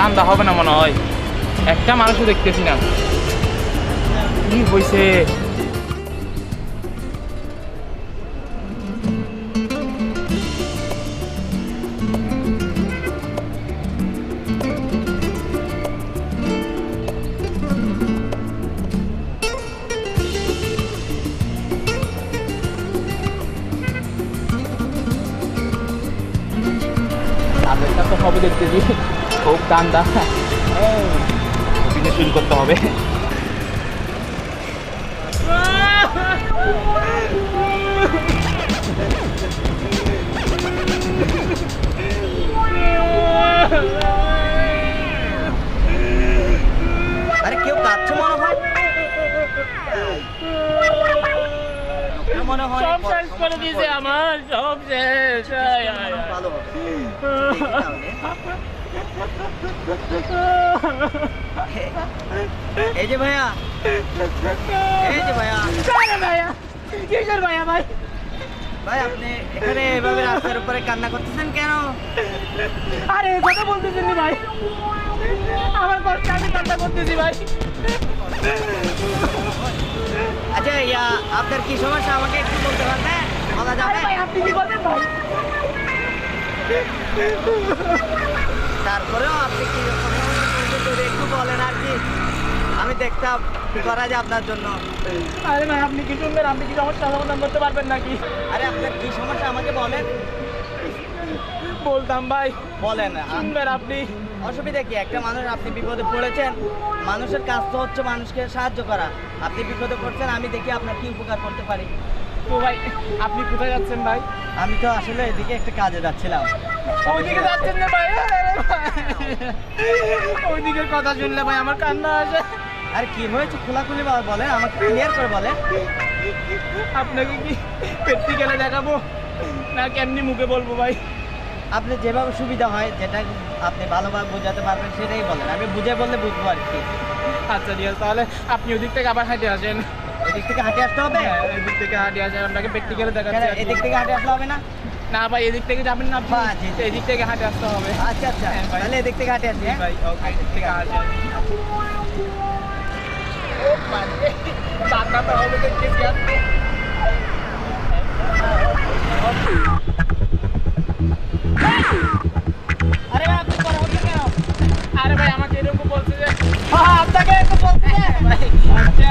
ধান্দা হবে না মনে হয়। একটা মানুষও দেখতেছি না। কি হয়েছে খুব ধান্দা বিজনেস শুরু করতে হবে। আরে কেউ কাঁদছে মনে হয়? মনে হয়। সব শেষ করে দিয়েছে আমার সব শেষ। ভালো। এই যে ভাইয়া। এই যে ভাইয়া। ভাইয়া? কিসের ভাইয়া ভাই? ভাই আপনি এখানে এভাবে রাস্তার উপরে কান্না করতেছেন কেন? আরে কথা বলতেছেন ভাই। আমার কষ্ট আমি কান্না করতেছি ভাই? আচ্ছা ইয়া আপনার কি সমস্যা? আমাকে একটু বলতে পারবেন? বলা যাবে? আপনি কি করবেন ভাই? তারপরেও আপনি কি যদি একটু বলেন আর কি আমি দেখতাম কি করা যায় আপনার জন্য। আরে ভাই আপনি কি শুনবেন? আপনি কি সমস্যা সমাধান করতে পারবেন নাকি? আরে আপনার কি সমস্যা? আমাকে বলেন। বলতাম ভাই বলেন শুনবেন আপনি। অসুবিধা কি? একটা মানুষ আপনি বিপদে পড়েছেন মানুষের কাজ তো হচ্ছে মানুষকে সাহায্য করা। আপনি বিপদে পড়ছেন আমি দেখি আপনার কি উপকার করতে পারি। তো ভাই আপনি কোথায় যাচ্ছেন ভাই? আমি তো আসলে এদিকে একটা কাজে যাচ্ছিলাম। ওইদিকে যাচ্ছেন না ভাই ওইদিকের কথা শুনলে ভাই আমার কান্না আসে। আর কি হয়েছে? খোলাখুলি বলেন আমাকে ক্লিয়ার করে বলেন। আপনাকে কি প্র্যাকটিক্যালে দেখাবো? না কেমনি মুখে বলব ভাই? আপনি যেভাবে সুবিধা হয় যেটা আপনি ভালোভাবে বোঝাতে পারবেন সেটাই বলেন। আমি বুঝে বললে বুঝব আর কি। আচ্ছা আছে তাহলে আপনি ওদিক থেকে আবার হাঁটে আসেন। এদিক থেকে হাঁটে আসতে হবে হ্যাঁ এদিক থেকে হাঁটে আসেন আপনাকে প্র্যাকটিক্যালে দেখাচ্ছি আর এদিক থেকে হাঁটে আসলে হবে না না ভাই এদিক থেকে যাবেন না আপনি। এদিক থেকে হাঁটে আসতে হবে আচ্ছা আচ্ছা হ্যাঁ, তাহলে এদিক থেকে হাঁটে আসি জি হ্যাঁ? ভাই ওকে এদিক থেকে হাঁটে আসেন। ও টাকাটা হবে দেখতেছি আজকে। আরে ভাই, আপনি কথা বলছেন কেন? আরে ভাই আমাকে এরকম বলছে যে হ্যাঁ, আপনাকে বলতে হ্যাঁ, আচ্ছা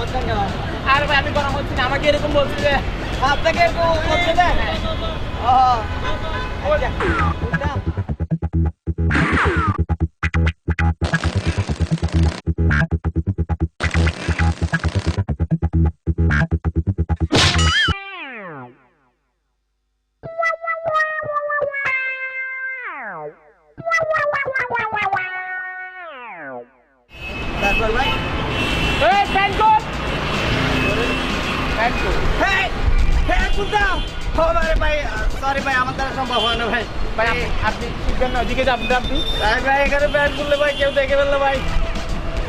হচ্ছেন কেন? আরে ভাই আমি গরম হচ্ছি না আমাকে এরকম বলছে যে আপনাকে একটু বলতে দেন? দ্বারা সম্ভব হয় না ভাই ভাই আপনি- আপনি শিখবেন না ওদিকে যাবেন আপনি ভাই ভাই এখানে ব্যাট করলে ভাই কেউ দেখে ফেলল ভাই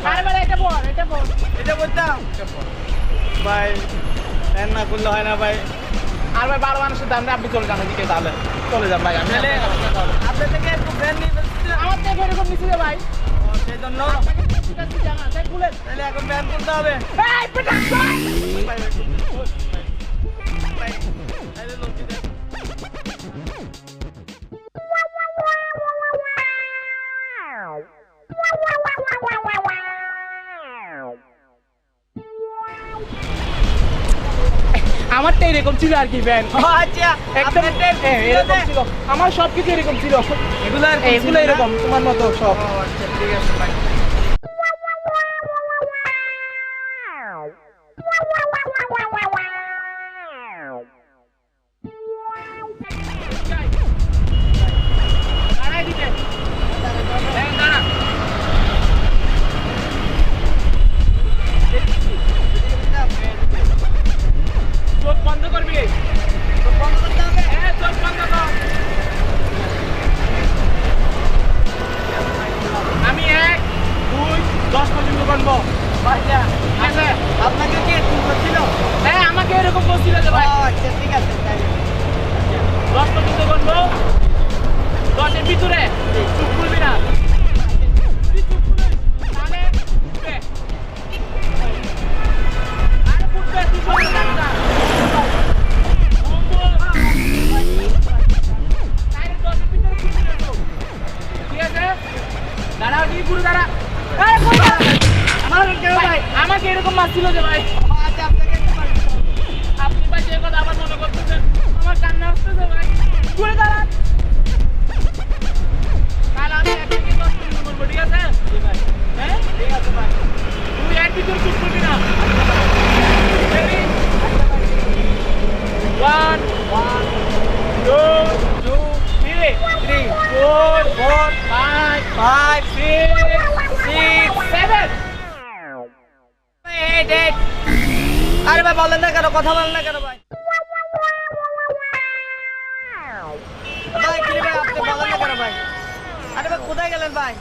আরে ভাই এটা বল এটা বল এটা বলতাম ভাই ব্যাট না করলে হয় না ভাই আর ভাই বারো মানুষের দাম আপনি চলে যান ওদিকে তাহলে চলে যান ভাই আমি আপনার থেকে একটু ব্যাট নিয়ে আমার থেকে এরকম নিচে ভাই সেই জন্য তাহলে এখন ব্যাট করতে হবে এরকম ছিল আর কি ব্যান আচ্ছা একদম হ্যাঁ, এরকম ছিল। আমার সব কিছু এরকম ছিল। এগুলো এগুলো? এরকম তোমার মতো সব। আচ্ছা ঠিক আছে দশের ভিতরে। চুপ খুলবি না। আমাকে এরকম মারছিল যে ভাই। আপনি ভাই যে কথা আমার মনে করতেছেন। আমার কান্না আসতেছে ভাই। ঘুরে দাঁড়ান আমি এক থেকে দশ মিনিট বলব ঠিক আছে হ্যাঁ ঠিক আছে ভাই তুই করবি. আরে ভাই, বলেন না কেন, কথা বলেন না কেন ভাই ভাই, কি ভাই আরে ভাই কোথায় গেলেন ভাই?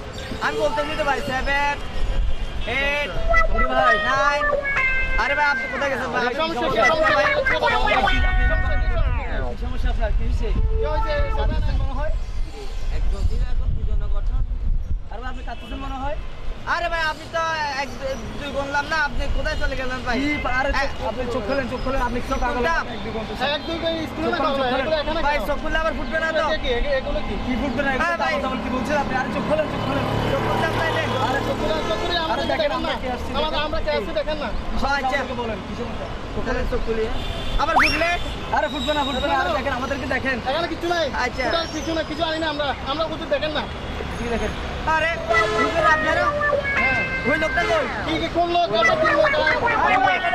আমি বলতেছি তো ভাই সেভেন এইট ভাই নাইন আরে ভাই আপনি কোথায় গেছেন ভাই? সমস্যা আপনার কি? হয়েছে? মনে হয়। আর আপনি কাঁদতেছেন মনে হয়? আরে ভাই আপনি তো এক দুই বললাম না আপনি কোথায় চলে গেলেন ভাই? আরে আপনি চোখ খোলেন চোখ খোলেন আপনি চোখ আগালেন ভাই চোখ খুললে আবার ফুটবে না তো। কি ফুটবে না হ্যাঁ ভাই। কি বলছেন আপনি। আরে চোখ খোলেন চোখ খোলেন। চোখ খুলতে তাইলে আরে চোখ আরে দেখেন আমরা কে আসছি আচ্ছা বলেন কি সমস্যা? চোখ খোলেন। চোখ খুলিয়ে আবার ফুটলে? আরে ফুটবে না ফুটবে না আরে দেখেন আমাদেরকে দেখেন। আচ্ছা। কি দেখেন আরে ফুটবে আপনারা ওই লোকটা কই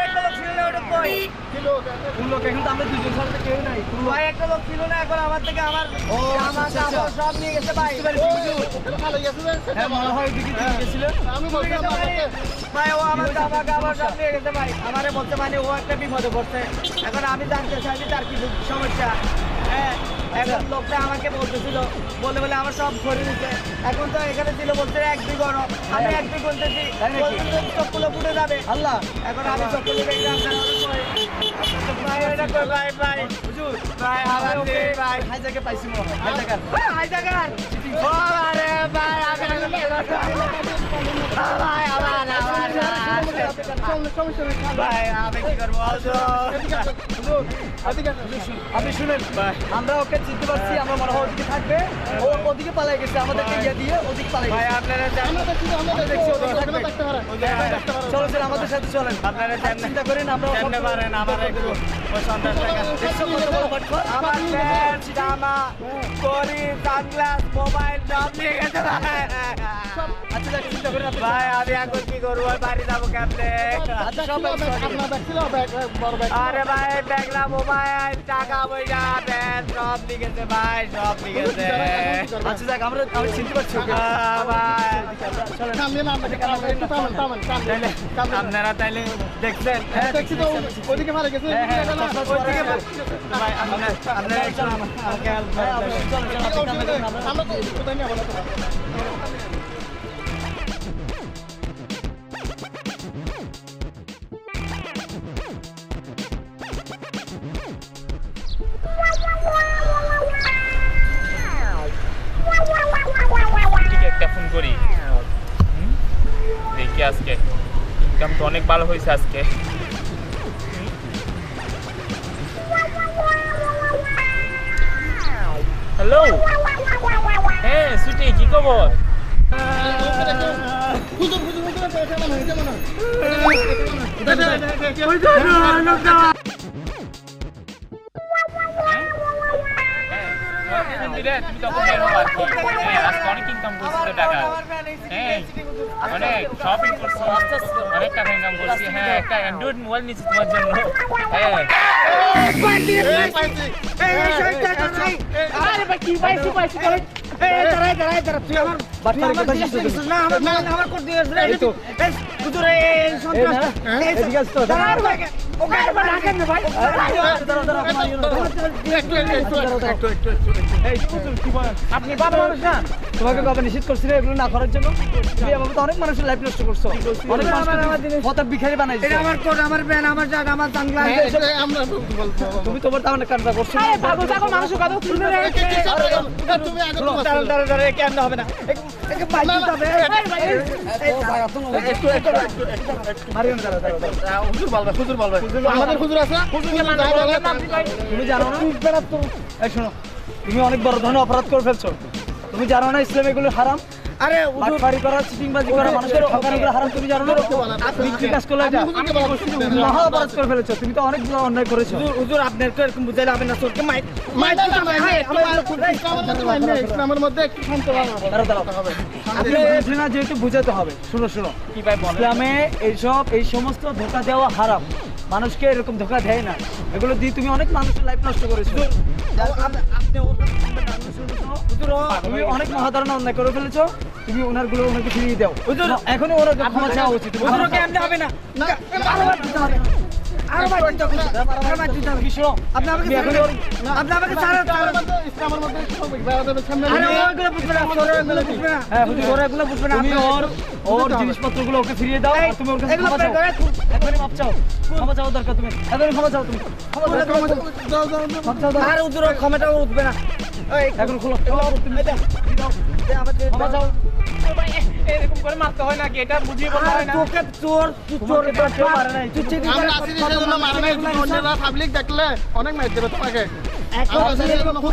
একটা লোক ছিল না ওটা কই কোন লোক? এখন তো আমরা দুজন ছাড়া কেউ নাই। ভাই একটা লোক ছিল না এখন আমার থেকে আমার জামা কাপড় সব নিয়ে গেছে ভাই। হ্যাঁ মনে হয় গেছিল আমি বলছিলাম ভাই। ও আমার জামা কাপড় সব নিয়ে গেছে ভাই। আমারে বলতে মানে ও একটা বিপদে পড়ছে। এখন আমি জানতে চাইছি তার কি সমস্যা। হ্যাঁ। এখন লোকটা আমাকে বলতেছিল বলে বলে আমার সব ধরে নিচ্ছে এখন তো এখানে ছিল বলছে এক দুই গণ আমি এক দুই গুনতেছি সবগুলো ফুটে যাবে। আল্লাহ। এখন আমি সবগুলো পাইছি হাইজাকার আপনি শুনেন আমরা ওকে চিনতে পারছি আমরা মনে হয় ওদিকে থাকবে। ও ওদিকে পালাই গেছে আমাদেরকে ইয়ে দিয়ে ওদিকে পালাই ভাই আপনারা চলো চলো আমাদের সাথে চলেন। আপনারা চিন্তা করেন আমরা জানতে পারেন আমার একটু আমার প্যান্ট জামা করি সানগ্লাস মোবাইল সব নিয়ে গেছে। ভাই আচ্ছা আমি এখন কি করব ওই বাড়ি যাব কেমনে আরে ভাই ব্যাগলা মোবাইল টাকা পয়সা প্যান্ট সব গেছে ভাই সব নিয়ে আচ্ছা দেখ আমরা আমি চিনতে পারছি ওকে ভাই তাইলে আপনারা তাইলে দেখছেন হ্যাঁ ওদিকে গেছে হ্যাঁ, হ্যাঁ। আমরা কোথায় নিয়ে দেখি আজকে ইনকাম তো অনেক ভালো হয়েছে আজকে হ্যালো হ্যাঁ সুটি কি খবর হুজুর দিলে তুমি তখন বের হব আর কি। হ্যাঁ, আজকে অনেক ইনকাম করছি তো টাকা হ্যাঁ অনেক শপিং করছি অনেক টাকা ইনকাম করছি হ্যাঁ একটা অ্যান্ড্রয়েড মোবাইল নিচ্ছি তোমার জন্য হ্যাঁ আরে ভাই কি পাইছি পাইছি বাটপাড়ি কোথায় শিখছো তুমি? এই তো। এই সন্ত্রাসটা। এই এদিকে আসতো, দাঁড়াও। দাঁড়াও, দাঁড়াও, আমার ইয়ে? আপনি বাবা মানুষ না তোমাকে কবে নিষেধ করছিল এগুলো না করার জন্য তুমি এভাবে তো অনেক মানুষের লাইফ নষ্ট করছ অনেক ভিখারি বানাইছো আমার কোট আমার আমার জাগ আমার সানগ্লাস তুমি তোমার করছ। পাগল কথা রে তুমি আগে দাঁড়াও, দাঁড়াও, দাঁড়াও, হবে না নয়। মারিও না, দাঁড়াও, দাঁড়াও। হুজুর বলবে হুজুর বলবে আমাদের হুজুর আছে তুমি জানো না? এই শোনো তুমি অনেক বড় ধরনের অপরাধ করে ফেলছো। তুমি জানো না ইসলাম এগুলো হারাম? আরে হুজুর করা চিটিংবাজি করা মানুষের ঠকানো করা হারাম তুমি জানো না? আপনি কি কাজ করলে এটা? আপনি হুজুরকে বলা করছেন। মহা অপরাধ করে ফেলেছো তুমি তো অনেক বড় অন্যায় করেছ। হুজুর হুজুর আপনার এরকম বুঝাইলে হবে না তোরকে মাই মাই না, না, না, না, ইসলামের মধ্যে মাইন নেই, ইসলামের মধ্যে একটু শান্ত হওয়া দাঁড়াও, দাঁড়াও। হবে। আপনি না যেহেতু বুঝাতে হবে। শুনো শুনো। কি ভাই ইসলামে এইসব এই সমস্ত ধোকা দেওয়া হারাম। মানুষকে এরকম ধোকা দেয় না। এগুলো দিয়ে তুমি অনেক মানুষের লাইফ নষ্ট করেছ। তুমি অনেক মহাধারণা অন্যায় করে ফেলেছো। তুমি ওনারগুলো ওনাকে ফিরিয়ে দাও। এখনই ওনাকে ক্ষমা চাওয়া উচিত। হুজুর হবে না। হ্যাঁ জিনিসপত্রগুলো ওকে ফিরিয়ে দাও তুমি ওর কাছে ক্ষমা চাও বের মাপ চাও ক্ষমা চাও দরকার তুমি এখনই ক্ষমা চাও তুমি ক্ষমা চাও যাও, যাও, যাও, যাও। ক্ষমা চাও দাও। আর হুজুর ক্ষমাটাও উঠবে না এখন খুলো ক্ষমা চাও এরকম করে মারতে হয় নাকি এটা বুঝিয়ে হয় না? তোকে চোর চোর। তুই চিনি আমরা সেজন্য মারা নাই, অন্যরা দেখলে অনেক দেবে তোমাকে। এখন খুব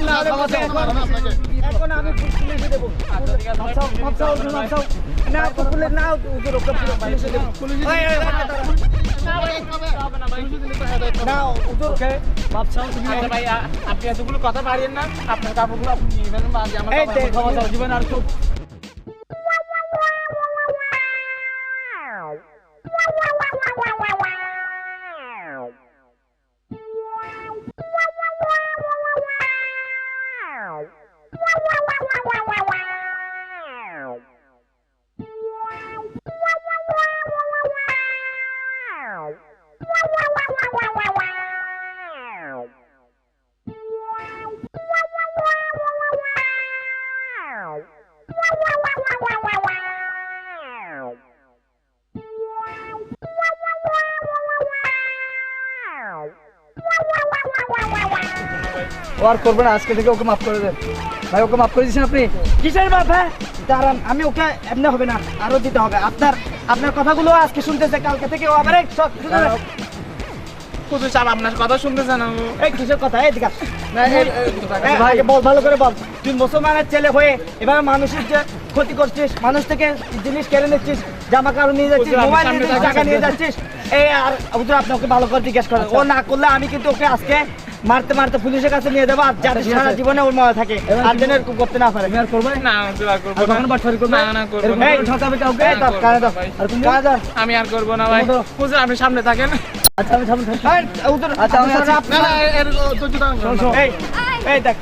আমি পুলিশে দেবো। না না ওকে পুলিশে দেবো। পুলিশে আচ্ছা আপনি এতগুলো কথা পারিয়েন না। আপনার কাপড়গুলো আপনি নিয়ে নেবেন জীবন আর চুপ ও আর করবে না আজকে থেকে ওকে মাফ করে দেন। ভাই ওকে মাফ করে দিয়েছেন আপনি? কিসের বাপ হ্যাঁ? দাঁড়ান আমি ওকে এমনি হবে না আরও দিতে হবে। আপনার আপনার কথাগুলো আজকে শুনতেছে কালকে থেকে ও আবার এই সব শুনে না। শুধু চাপ আপনার কথা শুনতেছেন আমি। এই কিসের কথা? এই দিকা না, এই- এই- এই, ভাই বল ভালো করে বল। তুই মুসলমানের ছেলে হয়ে এবার মানুষের যে ক্ষতি করছিস মানুষ থেকে জিনিস কেড়ে নিচ্ছিস জামা কাপড় নিয়ে যাচ্ছিস মোবাইল নিয়ে টাকা নিয়ে যাচ্ছিস এই আর হুজুর আপনি ওকে ভালো করে জিজ্ঞেস করেন। ও না করলে আমি কিন্তু ওকে আজকে মারতে মারতে পুলিশের কাছে নিয়ে যাব আর যাতে সারা জীবনে ওর মজা থাকে। আর যেন এরকম করতে না পারে। আর করবে? না করব কখনো বাটফারি করবে? না, করব ঠকাবে কাউকে। আমি আর করব না ভাই। করব। আপনি সামনে থাকেন। আচ্ছা আমি সামনে থাকি। আচ্ছা, আমি আপনারা- না। এই, এই দেখ,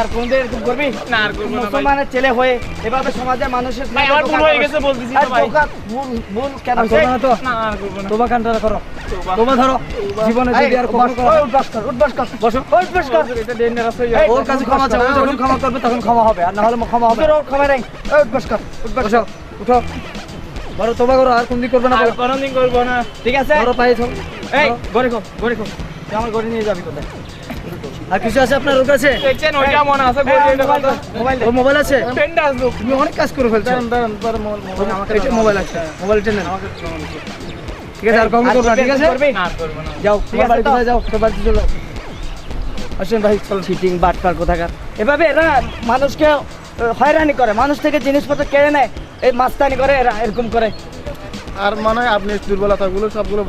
আর কোনদিন এরকম করবি? না আর করব না মুসলমানের ছেলে হয়ে এভাবে সমাজের মানুষের ভাই আমার ভুল হয়ে গেছে বলতেছি তো ভাই। ভুল, ভুল কেন আর না তো? না আর করব না। তোবা কান্ডারা করো। তোবা। তোবা ধরো। জীবনে যদি আর কখনো করো উঠবাস কর, উঠবাস কর, বসো, উঠবাস কর। এটা ডেঞ্জারাস হয়ে যাবে ওর কাছে ক্ষমা চাও যখন ক্ষমা করবে তখন ক্ষমা হবে আর না হলে ক্ষমা হবে। তোর ক্ষমা নেই, ওই, উঠবাস কর, উঠবাস কর। উঠো। বড় তোবা করো আর কোনদিন করবে না আর বলো। কোনোদিন করব না। ঠিক আছে? বড় পায়ে চল এই, আমার গড়ে নিয়ে যাবি কোথায়? আর কিছু আছে আপনার ওর কাছে দেখছেন ওইটা মনে আছে এটা মোবাইল। ওর আছে? তুমি অনেক কাজ করে ফেলছো। দাঁড়ান, দাঁড়ান, পরে মোবাইল- মোবাইল আমাকে মোবাইল আছে মোবাইলটা নেন ঠিক আছে আর করবে না ঠিক আছে করবি? না আর যাও তোমার বাড়িতে? যাও তোর বাড়িতে চলো আসেন ভাই চলো। বাটপার কোথাকার? এভাবে এরা মানুষকে হয়রানি করে। মানুষ থেকে জিনিসপত্র কেড়ে নেয় এই মাস্তানি করে এরা এরকম করে। আর মনে হয় আপনি দুর্বলতাগুলো সবগুলো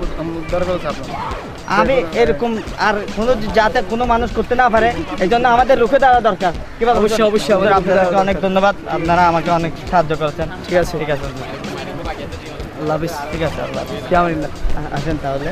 দরকার ফেলছে আপনার। আমি এরকম আর কোনো যাতে কোনো মানুষ করতে না পারে এই জন্য আমাদের রুখে দেওয়া দরকার। কি বলব অবশ্যই, অবশ্যই, আপনাদেরকে অনেক ধন্যবাদ আপনারা আমাকে অনেক সাহায্য করেছেন। ঠিক আছে। ঠিক আছে। আল্লাহ হাফিজ। ঠিক আছে আল্লাহ হাফেজ। কেমন আসেন তাহলে।